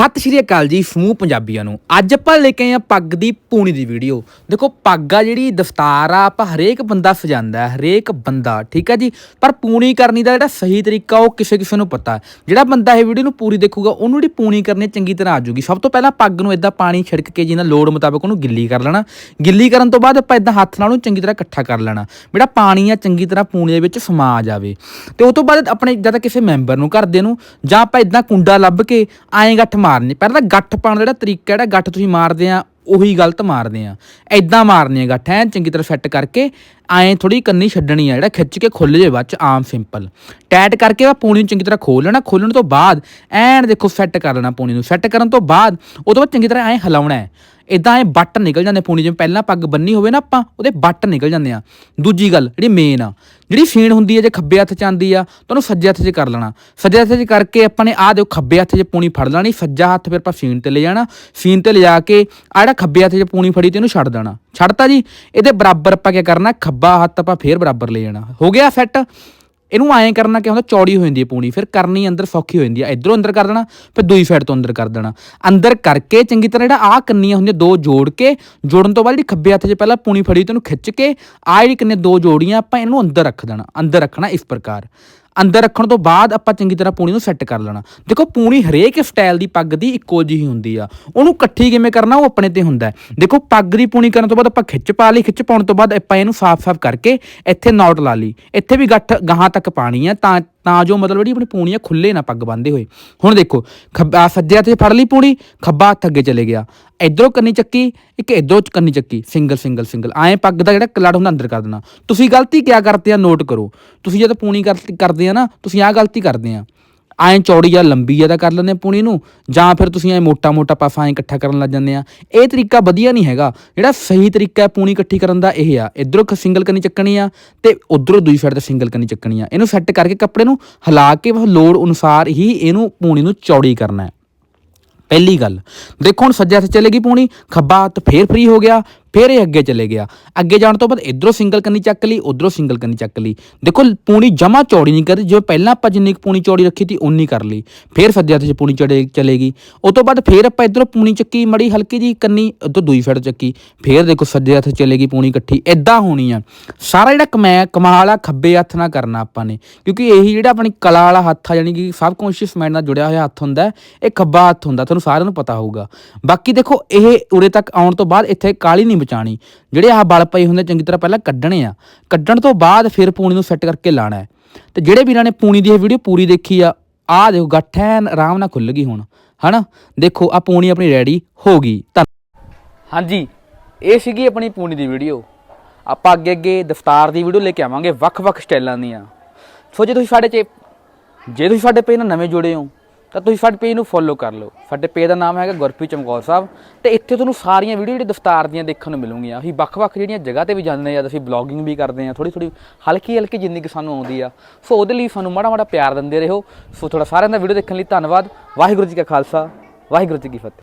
ਸਤਿ ਸ਼੍ਰੀ ਅਕਾਲ ਜੀ, ਸਮੂਹ ਪੰਜਾਬੀਆਂ ਨੂੰ। ਅੱਜ ਆਪਾਂ ਲੈ ਕੇ ਆਏ ਆ ਪੱਗ ਦੀ ਪੂਣੀ ਦੀ ਵੀਡੀਓ। ਦੇਖੋ, ਪੱਗ ਆ ਜਿਹੜੀ ਦਸਤਾਰ ਆ, ਆਪਾਂ ਹਰੇਕ ਬੰਦਾ ਸਜਾਉਂਦਾ ਹਰੇਕ ਬੰਦਾ, ਠੀਕ ਆ ਜੀ? ਪਰ ਪੂਣੀ ਕਰਨੀ ਦਾ ਜਿਹੜਾ ਸਹੀ ਤਰੀਕਾ, ਉਹ ਕਿਸੇ ਕਿਸੇ ਨੂੰ ਪਤਾ ਜਿਹੜਾ ਬੰਦਾ ਇਹ ਵੀਡੀਓ ਨੂੰ ਪੂਰੀ ਦੇਖੂਗਾ, ਉਹਨੂੰ ਜਿਹੜੀ ਪੂਣੀ ਕਰਨੀ ਚੰਗੀ ਤਰ੍ਹਾਂ ਆ ਜਾਊਗੀ। ਸਭ ਤੋਂ ਪਹਿਲਾਂ ਪੱਗ ਨੂੰ ਇਦਾਂ ਪਾਣੀ ਛਿੜਕ ਕੇ, ਜਿਹਨਾਂ ਲੋੜ ਮੁਤਾਬਕ ਉਹਨੂੰ ਗਿੱਲੀ ਕਰ ਲੈਣਾ। ਗਿੱਲੀ ਕਰਨ ਤੋਂ ਬਾਅਦ ਆਪਾਂ ਇਦਾਂ ਹੱਥ ਨਾਲ ਉਹਨੂੰ ਚੰਗੀ ਤਰ੍ਹਾਂ ਇਕੱਠਾ ਕਰ ਲੈਣਾ। ਜਿਹੜਾ ਪਾਣੀ ਆ, ਚੰਗੀ ਤਰ੍ਹਾਂ ਪੂਣੀ ਦੇ ਵਿੱਚ ਸਮਾ ਜਾਵੇ। ਤੇ ਉਸ ਤੋਂ ਬਾਅਦ ਆਪਣੇ, ਜਦ ਕਿਸੇ ਮੈਂਬਰ ਨੂੰ ਘਰ ਦੇ ਨੂੰ, ਜਾਂ ਆਪਾਂ ਇਦਾਂ ਕੁੰਡਾ ਲੱਭ ਕੇ, ਐਂ ਗੱਠ ਮਾਰਨੀ। ਪਹਿਲਾਂ ਤਾਂ ਗੱਠ ਪਾਉਣ ਜਿਹੜਾ ਤਰੀਕਾ ਜਿਹੜਾ ਗੱਠ ਤੁਸੀਂ ਮਾਰਦੇ ਆ, ਉਹੀ ਗਲਤ ਮਾਰਦੇ ਆ। ਐਦਾਂ ਮਾਰਨੀ ਆ ਗੱਠ, ਐਂ ਚੰਗੀ ਤਰ੍ਹਾਂ ਸੈੱਟ ਕਰਕੇ, ਐਂ ਥੋੜੀ ਕੰਨੀ ਛੱਡਣੀ ਆ, ਜਿਹੜਾ ਖਿੱਚ ਕੇ ਖੁੱਲ ਜੇ ਬਾਅਦ ਚ, ਆਮ ਸਿੰਪਲ। ਟੈਟ ਕਰਕੇ ਆ ਪੂਣੀ ਨੂੰ ਚੰਗੀ ਤਰ੍ਹਾਂ ਖੋਲ ਲੈਣਾ ਖੋਲਣ ਤੋਂ ਬਾਅਦ ਐਨ ਦੇਖੋ ਸੈੱਟ ਕਰ ਲੈਣਾ ਪੂਣੀ ਨੂੰ। ਸੈੱਟ ਕਰਨ ਤੋਂ ਬਾਅਦ ਉਹ ਬਾਅਦ ਚੰਗੀ ਤਰ੍ਹਾਂ ਐਂ ਹਿਲਾਉਣਾ ਹੈ। ਇਦਾਂ ਇਹ ਬੱਟ ਨਿਕਲ ਜਾਂਦੇ ਪੂਣੀ, ਜਿਵੇਂ ਪਹਿਲਾਂ ਪੱਗ ਬੰਨੀ ਹੋਵੇ ਨਾ ਆਪਾਂ, ਉਹਦੇ ਬੱਟ ਨਿਕਲ ਜਾਂਦੇ ਆ। ਦੂਜੀ ਗੱਲ ਜਿਹੜੀ ਮੇਨ ਆ, ਜਿਹੜੀ ਫੀਣ ਹੁੰਦੀ ਹੈ ਜੇ ਖੱਬੇ ਹੱਥ ਚ ਆਂਦੀ ਆ, ਤਾਂ ਉਹਨੂੰ ਸੱਜੇ ਹੱਥ 'ਚ ਕਰ ਲੈਣਾ। ਸੱਜੇ ਹੱਥ 'ਚ ਕਰਕੇ ਆਪਾਂ ਨੇ ਆਹ ਦਿਓ ਖੱਬੇ ਹੱਥ 'ਚ ਪੂਣੀ ਫੜ ਲੈਣੀ, ਸੱਜਾ ਹੱਥ ਫਿਰ ਆਪਾਂ ਫੀਣ ਤੇ ਲੈ ਜਾਣਾ। ਫੀਣ ਤੇ ਲਿਜਾ ਕੇ ਆਹ ਜਿਹੜਾ ਖੱਬੇ ਹੱਥ 'ਚ ਪੂਣੀ ਫੜੀ ਤੇ ਇਹਨੂੰ ਛੱਡ ਦੇਣਾ। ਛੱਡਤਾ ਜੀ? ਇਹਦੇ ਬਰਾਬਰ ਆਪਾਂ ਕੀ ਕਰਨਾ, ਖੱਬਾ ਹੱਥ ਆਪਾਂ ਫੇਰ ਬਰਾਬਰ ਲੈ ਜਾਣਾ। ਹੋ ਗਿਆ ਸੈੱਟ ਇਹਨੂੰ ਐਂ ਕਰਨਾ ਕੀ ਹੁੰਦਾ ਚੌੜੀ ਹੋ ਜਾਂਦੀ ਹੈ ਪੂਣੀ, ਫਿਰ ਕਰਨੀ ਅੰਦਰ ਸੌਖੀ ਹੋ ਜਾਂਦੀ ਹੈ। ਇਧਰੋਂ ਅੰਦਰ ਕਰ ਦੇਣਾ, ਫਿਰ ਦੂਈ ਸਾਈਡ ਤੋਂ ਅੰਦਰ ਕਰ ਦੇਣਾ। ਅੰਦਰ ਕਰਕੇ ਚੰਗੀ ਤਰ੍ਹਾਂ ਜਿਹੜਾ ਆਹ ਕੰਨੀਆਂ ਹੁੰਦੀਆਂ ਦੋ ਜੋੜ ਕੇ, ਜੋੜਨ ਤੋਂ ਬਾਅਦ ਜਿਹੜੀ ਖੱਬੇ ਹੱਥ 'ਚ ਪਹਿਲਾਂ ਪੂਣੀ ਫੜੀ ਤੇ ਉਹਨੂੰ ਖਿੱਚ ਕੇ, ਆਹ ਜਿਹੜੀ ਕੰਨੇ ਦੋ ਜੋੜੀਆਂ, ਆਪਾਂ ਇਹਨੂੰ ਅੰਦਰ ਰੱਖ ਦੇਣਾ, ਅੰਦਰ ਰੱਖਣਾ ਇਸ ਪ੍ਰਕਾਰ। ਅੰਦਰ ਰੱਖਣ ਤੋਂ ਬਾਅਦ ਆਪਾਂ ਚੰਗੀ ਤਰ੍ਹਾਂ ਪੂਣੀ ਨੂੰ ਸੈੱਟ ਕਰ ਲੈਣਾ। ਦੇਖੋ, ਪੂਣੀ ਹਰੇਕ ਸਟਾਈਲ ਦੀ ਪੱਗ ਦੀ ਇੱਕੋ ਜਿਹੀ ਹੁੰਦੀ ਆ। ਉਹਨੂੰ ਇਕੱਠੀ ਕਿਵੇਂ ਕਰਨਾ, ਉਹ ਆਪਣੇ ਤੇ ਹੁੰਦਾ ਦੇਖੋ, ਪੱਗ ਦੀ ਪੂਣੀ ਕਰਨ ਤੋਂ ਬਾਅਦ ਆਪਾਂ ਖਿੱਚ ਪਾ ਲਈ। ਖਿੱਚ ਪਾਉਣ ਤੋਂ ਬਾਅਦ ਆਪਾਂ ਇਹਨੂੰ ਸਾਫ਼-ਸਾਫ਼ ਕਰਕੇ ਇੱਥੇ ਨੌਟ ਲਾ ਲਈ। ਇੱਥੇ ਵੀ ਗੱਠ ਗਾਹਾਂ ਤੱਕ ਪਾਣੀ ਆ, ਤਾਂ ਤਾਂ ਜੋ ਮਤਲਬ ਜਿਹੜੀ ਆਪਣੀ ਪੂਣੀ ਆ ਖੁੱਲੇ ਨਾ ਪੱਗ ਬੰਦੇ ਹੋਏ। ਹੁਣ ਦੇਖੋ, ਖੱਬਾ ਸੱਜੇ ਹੱਥ 'ਚ ਫੜ ਲਈ ਪੂਣੀ, ਖੱਬਾ ਹੱਥ ਅੱਗੇ ਚਲੇ ਗਿਆ। ਇਧਰੋਂ ਕੰਨੀ ਚੱਕੀ, ਇੱਕ ਇਧਰੋਂ ਕੰਨੀ ਚੱਕੀ। Single single single. ਐਂ ਪੱਗ ਦਾ ਜਿਹੜਾ ਕਲੜ ਹੁੰਦਾ, ਅੰਦਰ ਕਰ ਦੇਣਾ। ਤੁਸੀਂ ਗਲਤੀ ਕਿਆ ਕਰਦੇ ਆ ਨੋਟ ਕਰੋ। ਤੁਸੀਂ ਜਦ ਪੂਣੀ ਕਰ- ਕਰਦੇ ਆ ਨਾ, ਤੁਸੀਂ ਆਹ ਗਲਤੀ ਕਰਦੇ ਆ। ਐਂ ਚੌੜੀ ਜਾਂ ਲੰਬੀ ਆ ਤਾਂ ਕਰ ਲੈਂਦੇ ਪੂਣੀ ਨੂੰ, ਜਾਂ ਫਿਰ ਤੁਸੀਂ ਐਂ ਮੋਟਾ ਮੋਟਾ ਪਾਸਾ ਐਂ ਇਕੱਠਾ ਕਰਨ ਲੱਗ ਜਾਂਦੇ ਆ। ਇਹ ਤਰੀਕਾ ਵਧੀਆ ਨਹੀਂ ਹੈਗਾ। ਜਿਹੜਾ ਸਹੀ ਤਰੀਕਾ ਹੈ ਪੂਣੀ ਇਕੱਠੀ ਕਰਨ ਦਾ ਇਹ ਆ। ਇਧਰੋਂ ਸਿੰਗਲ ਕੰਨੀ ਚੱਕਣੀ ਆ ਤੇ ਉਧਰੋਂ ਦੂਜੀ ਸਾਈਡ ਤੇ ਸਿੰਗਲ ਕੰਨੀ ਚੱਕਣੀ ਆ। ਇਹਨੂੰ ਸੈੱਟ ਕਰਕੇ ਕੱਪੜੇ ਨੂੰ ਹਿਲਾ ਕੇ ਲੋੜ ਅਨੁਸਾਰ ਹੀ ਇਹਨੂੰ ਪੂਣੀ ਨੂੰ ਚੌੜੀ ਕਰਨਾ ਹੈ। ਪਹਿਲੀ ਗੱਲ, ਦੇਖੋ ਹੁਣ ਸੱਜੇ ਹੱਥ ਚਲੇਗੀ ਪੂਣੀ, ਖੱਬਾ ਹੱਥ ਫੇਰ ਫ੍ਰੀ ਹੋ ਗਿਆ। ਫਿਰ ਇਹ ਅੱਗੇ ਚਲੇ ਗਿਆ। ਅੱਗੇ ਜਾਣ ਤੋਂ ਬਾਅਦ ਇਧਰੋਂ ਸਿੰਗਲ ਕੰਨੀ ਚੱਕ ਲਈ, ਉਧਰੋਂ ਸਿੰਗਲ ਕੰਨੀ ਚੱਕ ਲਈ। ਦੇਖੋ, ਪੂਣੀ ਜਮਾ ਚੌੜੀ ਨਹੀਂ ਕਰਦੀ ਜਿਵੇਂ ਪਹਿਲਾਂ ਆਪਾਂ ਜਿੰਨੀ ਕੁ ਪੂਣੀ ਚੌੜੀ ਰੱਖੀ ਸੀ ਉਨੀ ਕਰ ਲਈ। ਫਿਰ ਸੱਜੇ ਹੱਥ 'ਚ ਪੂਣੀ ਚੜੇ ਚਲੇਗੀ। ਉਸ ਤੋਂ ਬਾਅਦ ਫਿਰ ਆਪਾਂ ਇਧਰੋਂ ਪੂਣੀ ਚੱਕੀ, ਮੜੀ ਹਲਕੀ ਜੀ ਕੰਨੀ, ਉਧਰ ਦੂਈ ਸਾਈਡ ਚੱਕੀ। ਫਿਰ ਦੇਖੋ, ਸੱਜੇ ਹੱਥ 'ਚ ਚਲੇਗੀ ਪੂਣੀ ਇਕੱਠੀ। ਇਦਾਂ ਹੋਣੀ ਆ। ਸਾਰਾ ਜਿਹੜਾ ਕਮੈ, ਕਮਾਲ ਆ, ਖੱਬੇ ਹੱਥ ਨਾਲ ਕਰਨਾ ਆਪਾਂ ਨੇ। ਕਿਉਂਕਿ ਇਹੀ ਜਿਹੜਾ ਆਪਣੀ ਕਲਾ ਵਾਲਾ ਹੱਥ ਆ ਯਾਨੀ ਕਿ ਸਬ ਕੌਂਸ਼ੀਅਸ ਮਾਈਂਡ ਨਾਲ ਜੁੜਿਆ ਹੋਇਆ ਹੱਥ ਹੁੰਦਾ, ਇਹ ਖੱਬਾ ਹੱਥ ਹੁੰਦਾ, ਤੁਹਾਨੂੰ ਸਾਰਿਆਂ ਨੂੰ ਪਤਾ ਹੋਊਗਾ। ਬਾਕੀ ਦੇਖੋ, ਇਹ ਉਰੇ ਤੱਕ ਆਉਣ ਤੋਂ ਬਾਅਦ ਇੱਥੇ ਕਾਲੀ ਨਹੀਂ ਬਚਾਣੀ। ਜਿਹੜੇ ਆਹ ਬਲ ਪਏ ਹੁੰਦੇ ਚੰਗੀ ਤਰ੍ਹਾਂ ਪਹਿਲਾਂ ਕੱਢਣੇ ਆ। ਕੱਢਣ ਤੋਂ ਬਾਅਦ ਫਿਰ ਪੂਣੀ ਨੂੰ ਸੈੱਟ ਕਰਕੇ ਲਾਣਾ ਹੈ। ਤੇ ਜਿਹੜੇ ਵੀਰਾਂ ਨੇ ਪੂਣੀ ਦੀ ਇਹ ਵੀਡੀਓ ਪੂਰੀ ਦੇਖੀ ਆ ਆ ਦੇਖੋ ਗੱਠੈਨ ਆਰਾਮ ਨਾਲ ਖੁੱਲ ਗਈ ਹੁਣ। ਹਨਾ? ਦੇਖੋ ਆ ਪੂਣੀ ਆਪਣੀ ਰੈਡੀ ਹੋ ਗਈ। ਧੰਨ- ਹਾਂਜੀ, ਇਹ ਸੀਗੀ ਆਪਣੀ ਪੂਣੀ ਦੀ ਵੀਡੀਓ ਆਪਾਂ ਅੱਗੇ ਅੱਗੇ ਦਫਤਾਰ ਦੀ ਵੀਡੀਓ ਲੈ ਕੇ ਆਵਾਂਗੇ ਵੱਖ-ਵੱਖ ਸਟਾਈਲਾਂ ਦੀਆਂ। ਸੋ ਜੇ ਤੁਸੀਂ ਸਾਡੇ 'ਚ ਜੇ ਤੁਸੀਂ ਸਾਡੇ ਪੇਜ ਨਾਲ ਨਵੇਂ ਜੁੜੇ ਹੋ ਤਾਂ ਤੁਸੀਂ ਸਾਡੇ ਪੇਜ ਨੂੰ ਫੋਲੋ ਕਰ ਲਓ। ਸਾਡੇ ਪੇਜ ਦਾ ਨਾਮ ਹੈਗਾ ਗੁਰਪ੍ਰੀਤ ਚਮਕੌਰ ਸਾਹਿਬ। ਤੇ ਇੱਥੇ ਤੁਹਾਨੂੰ ਸਾਰੀਆਂ ਵੀਡੀਓ ਜਿਹੜੀ ਦਫਤਾਰ ਦੀਆਂ ਦੇਖਣ ਨੂੰ ਮਿਲੂਗੀਆਂ। ਅਸੀਂ ਵੱਖ-ਵੱਖ ਜਿਹੜੀਆਂ ਜਗ੍ਹਾ ਤੇ ਵੀ ਜਾਂਦੇ ਆ ਅਸੀਂ ਬਲੌਗਿੰਗ ਵੀ ਕਰਦੇ ਆ ਥੋੜੀ ਥੋੜੀ ਹਲਕੀ ਹਲਕੀ ਜਿੰਨੀ ਕਿ ਸਾਨੂੰ ਆਉਂਦੀ ਆ। ਸੋ ਉਹਦੇ ਲਈ ਸਾਨੂੰ ਮਾੜਾ ਮਾੜਾ ਪਿਆਰ ਦਿੰਦੇ ਰਹੋ। ਸੋ ਤੁਹਾਡਾ ਸਾਰਿਆਂ ਦਾ ਵੀਡੀਓ ਦੇਖਣ ਲਈ ਧੰਨਵਾਦ। ਵਾਹਿਗੁਰੂ ਜੀ ਕਾ ਖਾਲਸਾ, ਵਾਹਿਗੁਰੂ ਜੀ ਕੀ ਫਤਿਹ।